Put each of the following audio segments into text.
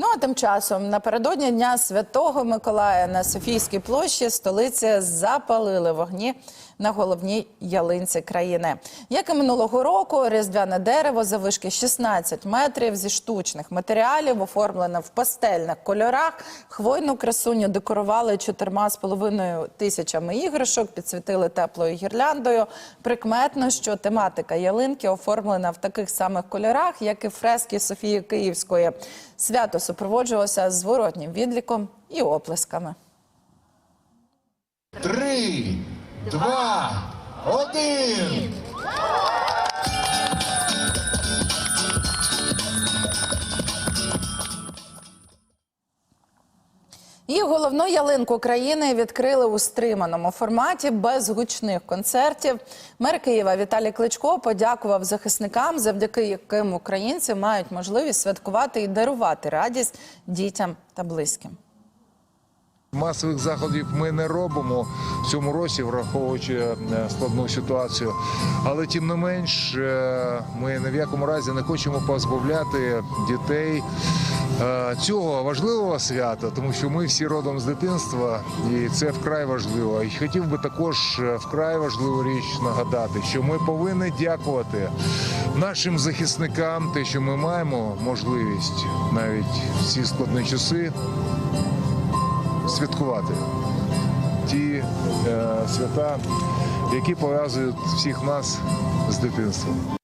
Ну а тим часом напередодні дня Святого Миколая на Софійській площі столиці запалили вогні на головній ялинці країни. Як і минулого року, різдвяне дерево завишки 16 метрів зі штучних матеріалів, оформлене в пастельних кольорах. Хвойну красуню декорували чотирма з половиною тисячами іграшок, підсвітили теплою гірляндою. Прикметно, що тематика ялинки оформлена в таких самих кольорах, як і фрески Софії Київської. Свято супроводжувалося зворотнім відліком і оплесками. Три, два, один. І головну ялинку країни відкрили у стриманому форматі без гучних концертів. Мер Києва Віталій Кличко подякував захисникам, завдяки яким українці мають можливість святкувати і дарувати радість дітям та близьким. Масових заходів ми не робимо в цьому році, враховуючи е, складну ситуацію. Але тим не менш, е, ми ні в якому разі не хочемо позбавляти дітей е, цього важливого свята, тому що ми всі родом з дитинства, і це вкрай важливо. І хотів би також вкрай важливу річ нагадати, що ми повинні дякувати нашим захисникам, те, що ми маємо можливість навіть в ці складні часи святкувати ті е, свята, які пов'язують всіх нас з дитинством.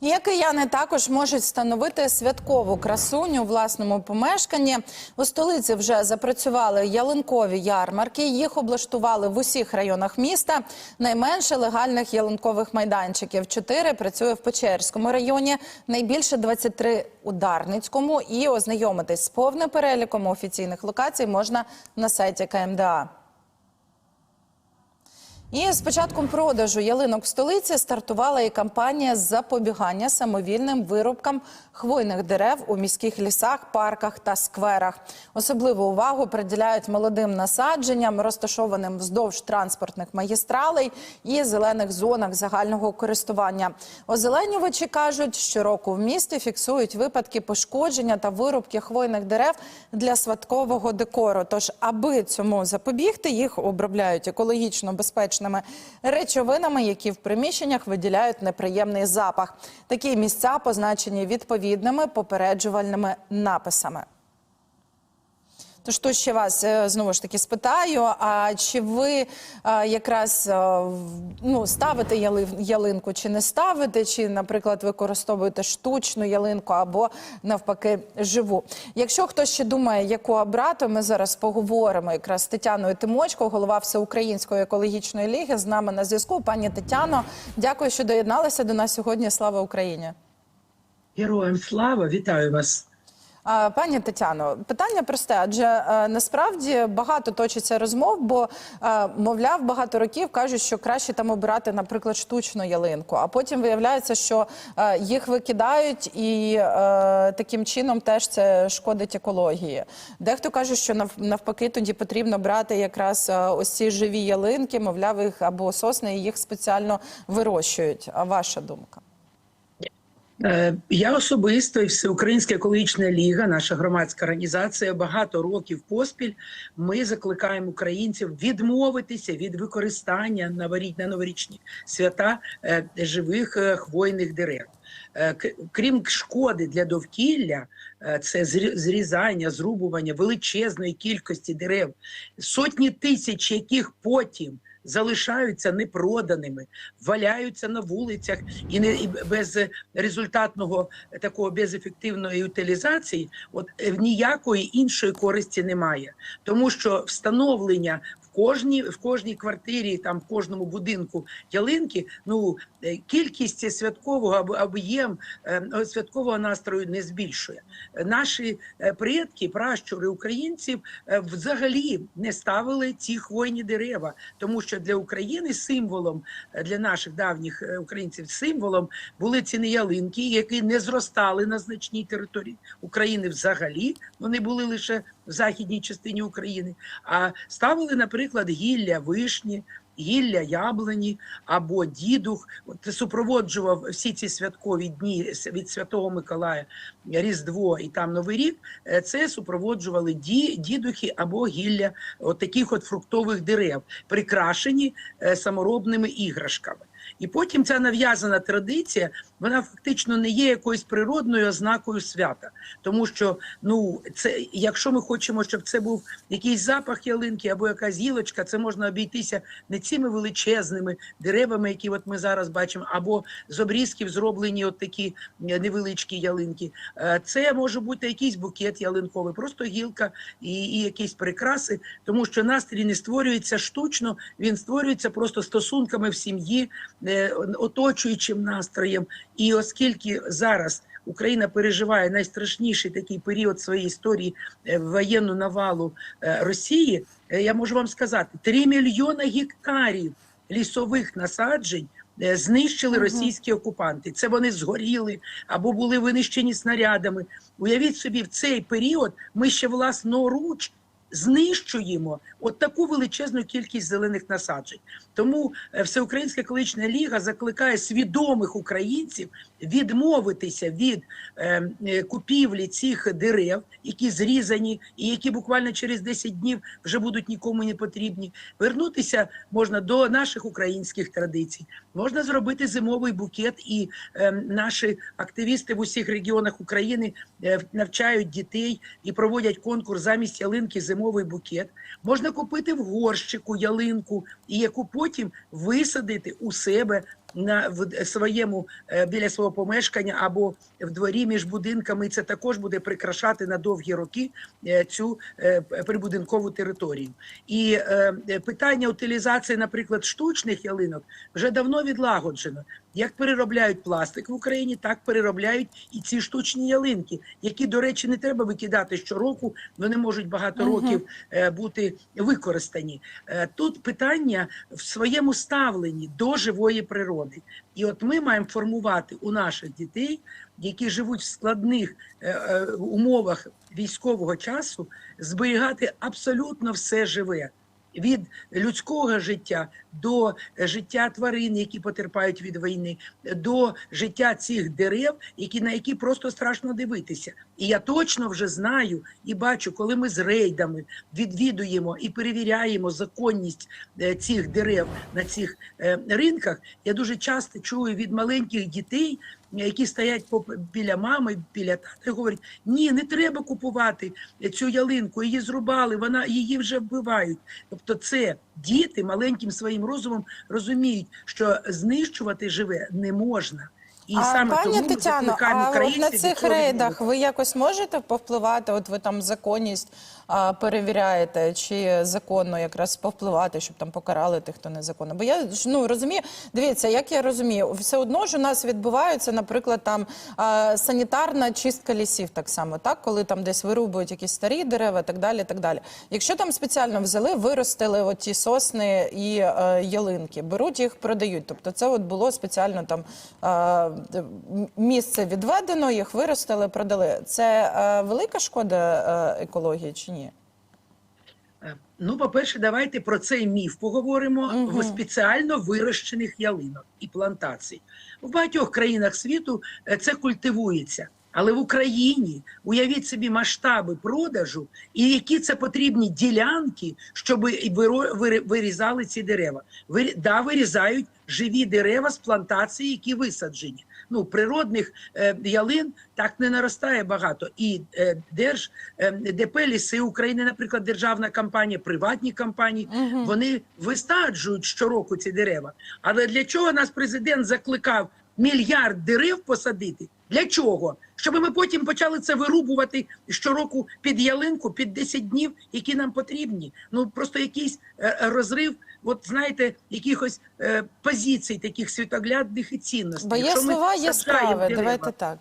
І Кияни також можуть встановити святкову красуню у власному помешканні. У столиці вже запрацювали ялинкові ярмарки. Їх облаштували в усіх районах міста. Найменше легальних ялинкових майданчиків. Чотири працює в Печерському районі, найбільше 23 у Дарницькому. І ознайомитись з повним переліком офіційних локацій можна на сайті КМДА. І з початком продажу ялинок в столиці стартувала і кампанія з запобігання самовільним вирубкам хвойних дерев у міських лісах, парках та скверах. Особливу увагу приділяють молодим насадженням, розташованим вздовж транспортних магістралей і зелених зонах загального користування. Озеленювачі кажуть, щороку в місті фіксують випадки пошкодження та вирубки хвойних дерев для святкового декору. Тож, аби цьому запобігти, їх обробляють екологічно безпечними речовинами, які в приміщеннях виділяють неприємний запах. Такі місця позначені відповідними попереджувальними написами. Тож тут ще вас е, знову ж таки спитаю: а чи ви е, якраз е, ну, ставите яли- ялинку, чи не ставите, чи, наприклад, використовуєте штучну ялинку або навпаки живу? Якщо хтось ще думає, яку обрати, ми зараз поговоримо якраз з Тетяною Тимочко, голова Всеукраїнської екологічної ліги. З нами на зв'язку. Пані Тетяно, дякую, що доєдналися до нас сьогодні. Слава Україні! Героям слава, вітаю вас. Пані Тетяно, питання просте, адже е, насправді багато точиться розмов, бо е, мовляв, багато років кажуть, що краще там обирати, наприклад, штучну ялинку. А потім виявляється, що е, їх викидають, і таким чином теж це шкодить екології. Дехто каже, що навпаки тоді потрібно брати якраз ось ці живі ялинки, мовляв, їх або сосни, і їх спеціально вирощують. А ваша думка? Е, Я особисто і Всеукраїнська екологічна ліга, наша громадська організація, багато років поспіль. Ми закликаємо українців відмовитися від використання на новорічні свята е, живих е, хвойних дерев. Крім шкоди для довкілля, це зрі- зрізання, зрубування величезної кількості дерев, сотні тисяч, яких потім залишаються непроданими, валяються на вулицях і не і без результатного такого безефективної утилізації, от е, ніякої іншої користі немає, тому що встановлення кожній в кожній квартирі, там в кожному будинку ялинки, ну е, кількість святкового або об'єм е, святкового настрою не збільшує. Наші е, предки, пращури українців взагалі не ставили ці хвойні дерева, тому що для України символом для наших давніх українців символом були ці не ялинки, які не зростали на значній території України взагалі. Вони були лише в західній частині України, а ставили, наприклад, гілля, вишні, гілля яблуні або дідух. От супроводжував всі ці святкові дні від Святого Миколая, Різдво і там Новий рік. е, Це супроводжували ді, дідухи або гілля от таких от фруктових дерев, прикрашені е, саморобними іграшками. І потім ця нав'язана традиція, вона фактично не є якоюсь природною ознакою свята. Тому що, ну, це, якщо ми хочемо, щоб це був якийсь запах ялинки або якась гілочка, це можна обійтися не цими величезними деревами, які от ми зараз бачимо, або з обрізків зроблені от такі е, невеличкі ялинки. Е, Це може бути якийсь букет ялинковий, просто гілка і, і якісь прикраси, тому що настрій не створюється штучно, він створюється просто стосунками в сім'ї, оточуючим настроєм. І оскільки зараз Україна переживає найстрашніший такий період своєї історії е, воєнну навалу е, Росії, е, я можу вам сказати, 3 мільйона гектарів лісових насаджень. е, Знищили російські окупанти. Це вони згоріли або були винищені снарядами. Уявіть собі, в цей період ми ще власноруч знищуємо от таку величезну кількість зелених насаджень. Тому е, Всеукраїнська екологічна ліга закликає свідомих українців відмовитися від е, е, купівлі цих дерев, які зрізані, і які буквально через 10 днів вже будуть нікому не потрібні. Вернутися можна до наших українських традицій. Можна зробити зимовий букет, і е, наші активісти в усіх регіонах України е, навчають дітей і проводять конкурс замість ялинки зимовий букет. Можна купити в горщику ялинку, і яку потім висадити у себе на в своєму е, біля свого помешкання або в дворі між будинками. Це також буде прикрашати на довгі роки е, цю е, прибудинкову територію. І питання утилізації, наприклад, штучних ялинок вже давно відлагоджено. Як переробляють пластик в Україні, так переробляють і ці штучні ялинки, які, до речі, не треба викидати щороку. Вони можуть багато Мгм. років е, бути використані. Е, Тут питання в своєму ставленні до живої природи. І от ми маємо формувати у наших дітей, які живуть в складних е, е, умовах військового часу, зберігати абсолютно все живе. Від людського життя до життя тварин, які потерпають від війни, до життя цих дерев, які на які просто страшно дивитися. І я точно вже знаю і бачу, коли ми з рейдами відвідуємо і перевіряємо законність е, цих дерев на цих е, ринках. Я дуже часто чую від маленьких дітей, які стоять біля мами, біля тата, і говорять: ні, не треба купувати цю ялинку, її зрубали, вона її вже вбивають. Тобто, це діти маленьким своїм розумом розуміють, що знищувати живе не можна. І а, саме пані тому Тетяно, а от на цих рейдах ви якось можете повпливати? От ви там законність а, перевіряєте, чи законно якраз повпливати, щоб там покарали тих, хто незаконно? Бо я ну розумію, дивіться, як я розумію, все одно ж у нас відбувається, наприклад, там а, санітарна чистка лісів, так само, так, коли там десь вирубують якісь старі дерева, так далі. так далі. Якщо там спеціально взяли, виростили от ті сосни і е, ялинки, беруть їх, продають. Тобто, це от було спеціально там м- місце відведено, їх виростили, продали. Це е, велика шкода е, екології чи ні? Е, Ну, по-перше, давайте про цей міф поговоримо угу. в спеціально вирощених ялинок і плантацій. В багатьох країнах світу це культивується. Але в Україні уявіть собі масштаби продажу і які це потрібні ділянки, щоб вирізали ці дерева. Вирі- Да, вирізають живі дерева з плантації, які висаджені. Ну, природних е, ялин так не наростає багато. І е, держ е, ДП ліси України, наприклад, державна компанія, приватні компанії, Мгм. вони висаджують щороку ці дерева. Але для чого нас президент закликав мільярд дерев посадити? Для чого? Щоб ми потім почали це вирубувати щороку під ялинку, під 10 днів, які нам потрібні. Ну просто якийсь е, е, розрив, от знаєте, якихось е, позицій, таких світоглядних і цінностей. Бо є Якщо слова, є справи. дерева, Давайте так.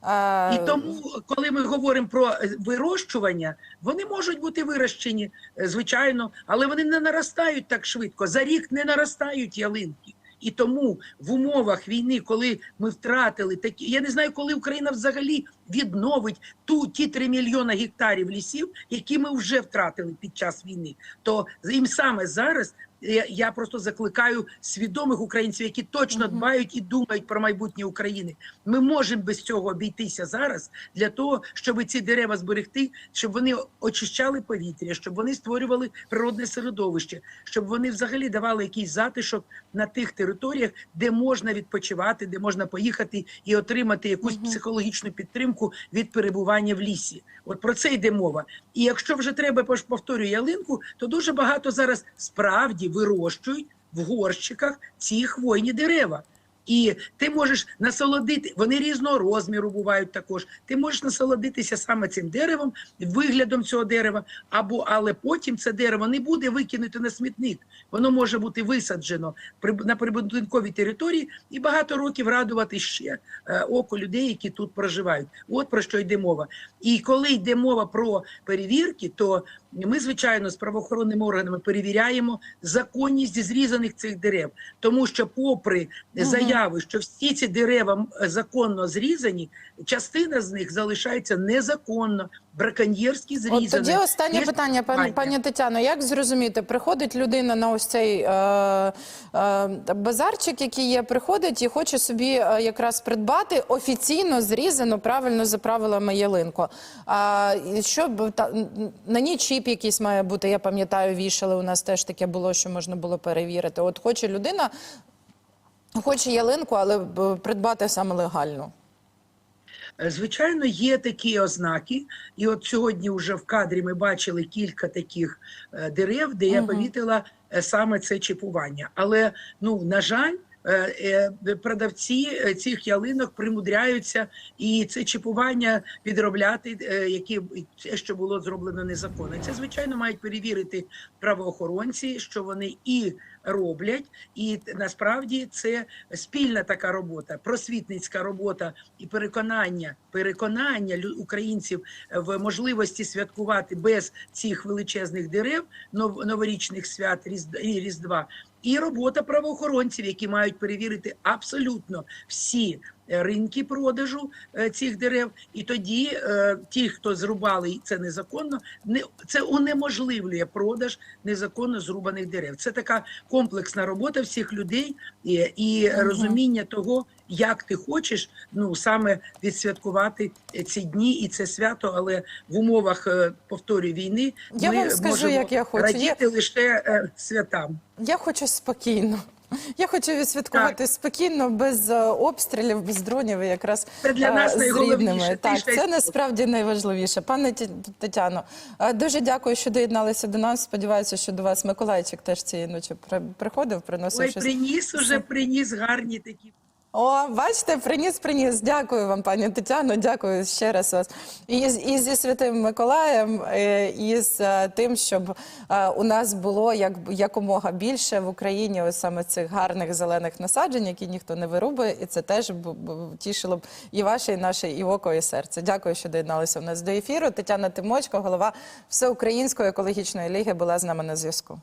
А, і тому, коли ми говоримо про вирощування, вони можуть бути вирощені, звичайно, але вони не наростають так швидко. За рік не наростають ялинки. І тому в умовах війни, коли ми втратили такі, я не знаю, коли Україна взагалі відновить ту ті 3 мільйона гектарів лісів, які ми вже втратили під час війни, то їм саме зараз я, просто закликаю свідомих українців, які точно дбають і думають про майбутнє України. Ми можемо без цього обійтися зараз для того, щоб ці дерева зберегти, щоб вони очищали повітря, щоб вони створювали природне середовище, щоб вони взагалі давали якийсь затишок на тих територіях, де можна відпочивати, де можна поїхати і отримати якусь психологічну підтримку від перебування в лісі. От про це йде мова. І якщо вже треба повторюю ялинку, то дуже багато зараз справді вирощують в горщиках ці хвойні дерева. І ти можеш насолодити, вони різного розміру бувають також. Ти можеш насолодитися саме цим деревом, виглядом цього дерева, або але потім це дерево не буде викинуто на смітник. Воно може бути висаджено на прибудинковій території і багато років радувати ще е, око людей, які тут проживають. От про що йде мова. І коли йде мова про перевірки, то ми, звичайно, з правоохоронними органами перевіряємо законність зрізаних цих дерев, тому що, попри заяви, що всі ці дерева законно зрізані, частина з них залишається незаконно, браконьєрськи зрізана. От тоді останнє Є питання, пані, пані Тетяно. Як зрозуміти, приходить людина на ось цей е, е, базарчик, який є, приходить і хоче собі е, якраз придбати офіційно зрізану, правильно за правилами ялинку. А що та на ній чіп якийсь має бути? Я пам'ятаю, вішали. У нас теж таке було, що можна було перевірити. От хоче людина, хоче ялинку, але придбати саме легально. Е, Звичайно, є такі ознаки, і от сьогодні вже в кадрі ми бачили кілька таких е, дерев, де я помітила е, саме це чіпування. Але ну на жаль. Продавці цих ялинок примудряються і це чіпування підробляти, які те, що було зроблено незаконно. Це звичайно мають перевірити правоохоронці, що вони і роблять, і насправді це спільна така робота, просвітницька робота і переконання, переконання українців в можливості святкувати без цих величезних дерев нов- новорічних свят і Різдва. І робота правоохоронців, які мають перевірити абсолютно всі е, ринки продажу е, цих дерев. І тоді е, ті, хто зрубали це незаконно, не це унеможливлює продаж незаконно зрубаних дерев. Це така комплексна робота всіх людей і, і розуміння того, як ти хочеш ну саме відсвяткувати е, ці дні і це свято, але в умовах е, повторюю війни Я ми вам скажу, можемо як я хочу. радіти лише е, святам. Я хочу спокійно. Я хочу відсвяткувати спокійно, без е, обстрілів, без дронів, і якраз Це для е, нас з найголовніше. Так, це насправді найважливіше. Пане Тетяно, е, дуже дякую, що доєдналися до нас. Сподіваюся, що до вас Миколайчик теж цієї ночі при- приходив, приносив Ой, щось. приніс уже приніс гарні такі. О, бачите, приніс, приніс. Дякую вам, пані Тетяно. Дякую ще раз вас. І, і зі святим Миколаєм, е, і з е, тим, щоб е, у нас було як якомога більше в Україні ось саме цих гарних зелених насаджень, які ніхто не вирубує, і це теж б- тішило б і ваше, і наше, і око, і серце. Дякую, що доєдналися у нас до ефіру. Тетяна Тимочко, голова Всеукраїнської екологічної ліги, була з нами на зв'язку.